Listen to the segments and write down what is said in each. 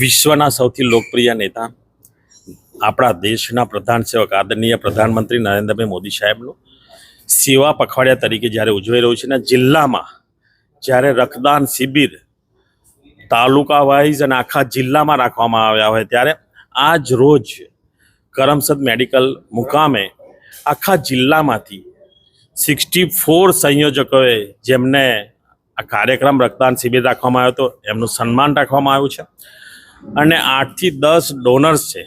વિશ્વના સૌથી લોકપ્રિય નેતા આપણા દેશના પ્રધાન સેવક, આદરણીય પ્રધાનમંત્રી નરેન્દ્રભાઈ મોદી સાહેબનું સેવા પખવાડિયા તરીકે જ્યારે ઉજવાઈ રહ્યું છે ને જિલ્લામાં જ્યારે રક્તદાન શિબિર તાલુકા વાઇઝ અને આખા જિલ્લામાં રાખવામાં આવ્યા હોય ત્યારે આજ રોજ કરમસદ મેડિકલ મુકામે આખા જિલ્લામાંથી સિક્સટી ફોર સંયોજકોએ જેમને આ કાર્યક્રમ રક્તદાન શિબિર રાખવામાં આવ્યો હતો, એમનું સન્માન રાખવામાં આવ્યું છે. અને આઠથી દસ ડોનર્સ છે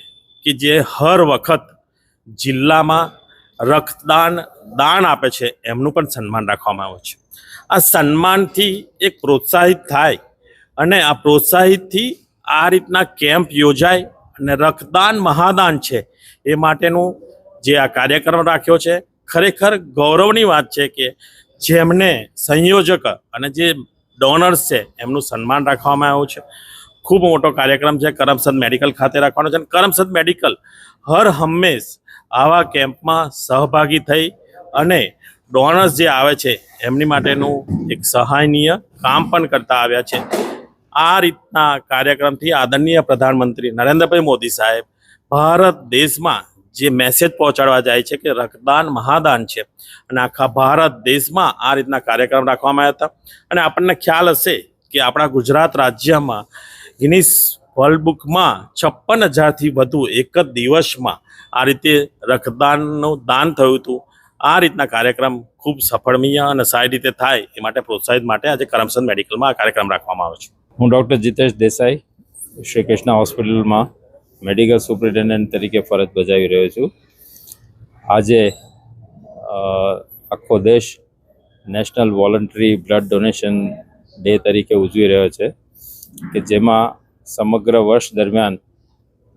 કે જે હર વખત જિલ્લામાં રક્તદાન, દાન આપે છે, એમનું પણ સન્માન રાખવામાં આવે છે. આ સન્માનથી એક પ્રોત્સાહિત થાય અને આ પ્રોત્સાહિતથી આ રીતના કેમ્પ યોજાય અને રક્તદાન મહાદાન છે એ માટેનું જે આ કાર્યક્રમ રાખ્યો છે, ખરેખર ગૌરવની વાત છે કે જેમને સંયોજક અને જે ડોનર્સ છે એમનું સન્માન રાખવામાં આવ્યું છે. ખૂબ મોટો કાર્યક્રમ છે. કરમસદ મેડિકલ ખાતે રાખવાનો છે અને કરમસદ મેડિકલ હર હંમેશ આવા કેમ્પમાં સહભાગી થઈ અને ડોનર્સ જે આવે છે, એમની માટેનું એક સહાયનીય કામ પણ કરતા આવ્યા છે. આ રીતના કાર્યક્રમથી આદરણીય પ્રધાનમંત્રી નરેન્દ્રભાઈ મોદી સાહેબ ભારત દેશમાં જે મેસેજ પહોંચાડવા જાય છે કે રક્તદાન મહાદાન છે અને આખા ભારત દેશમાં આ રીતના કાર્યક્રમ રાખવામાં આવ્યા હતા. અને આપણને ખ્યાલ હશે કે આપણા ગુજરાત રાજ્યમાં ગિનિસ વર્લ્ડ બુકમાં છપ્પન હજારથી વધુ એક જ દિવસમાં આ રીતે રક્તદાનનું દાન થયું હતું. આ રીતના કાર્યક્રમ ખૂબ સફળમીય અને સારી રીતે થાય એ માટે પ્રોત્સાહિત માટે આજે કરમસદ મેડિકલમાં આ કાર્યક્રમ રાખવામાં આવ્યો છે. હું ડૉક્ટર જીતેશ દેસાઈ, શ્રી કૃષ્ણ હોસ્પિટલમાં મેડિકલ સુપ્રિન્ટેન્ડન્ટ તરીકે ફરજ બજાવી રહ્યો છું. આજે આખો દેશ national voluntary blood donation day તરીકે ઉજવી રહ્યો છે. કે જેમાં સમગ્ર વર્ષ દરમિયાન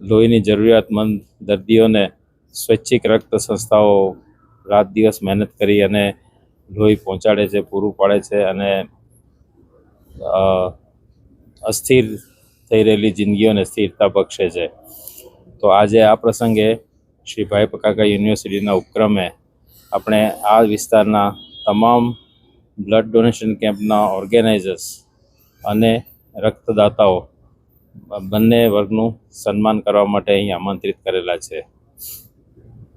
લોહીની જરૂરિયાતમંદ દર્દીઓને સ્વૈચ્છિક રક્ત સંસ્થાઓ રાત દિવસ મહેનત કરી અને લોહી પહોંચાડે છે, પૂરું પાડે છે અને અસ્થિર થઈ રહેલી જિંદગીઓને સ્થિરતા બક્ષે છે. તો આજે આ પ્રસંગે શ્રી ભાઈ પકાકા યુનિવર્સિટીના ઉપક્રમે આપણે આ વિસ્તારના તમામ બ્લડ ડોનેશન કેમ્પના ઓર્ગેનાઇઝર્સ અને રક્તદાતાઓ બંને વર્ગનું સન્માન કરવા માટે અહીં આમંત્રિત કરેલા છે.